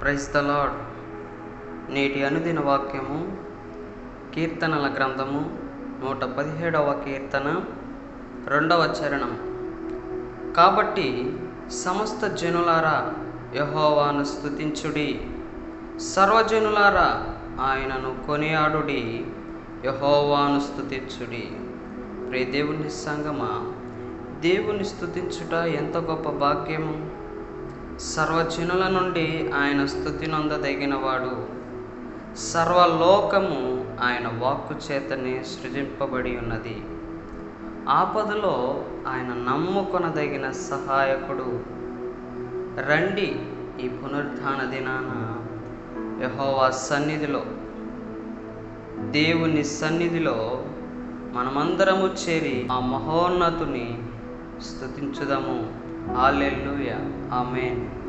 Praise the lord నేటి అనుదిన వాక్యము కీర్తనల గ్రంథము నూట పదిహేడవ కీర్తన రెండవ చరణం. కాబట్టి సమస్త జనులారా యహోవాను స్థుతించుడి సర్వజనులారా ఆయనను కొనియాడుడి. యహోవాను స్థుతించుడి ప్రే దేవుని సంగమా దేవుని స్థుతించుట ఎంత గొప్ప భాగ్యము. సర్వజనుల నుండి ఆయన స్థుతి నొందదగినవాడు. సర్వలోకము ఆయన వాక్కు చేతనే సృజింపబడి ఉన్నది. ఆపదలో ఆయన నమ్ముకొనదగిన సహాయకుడు. రండి ఈ పునరుద్ధాన దినాన యహోవా సన్నిధిలో దేవుని సన్నిధిలో మనమందరము చేరి ఆ మహోన్నతుని స్థుతించుదాము. Hallelujah. Amen.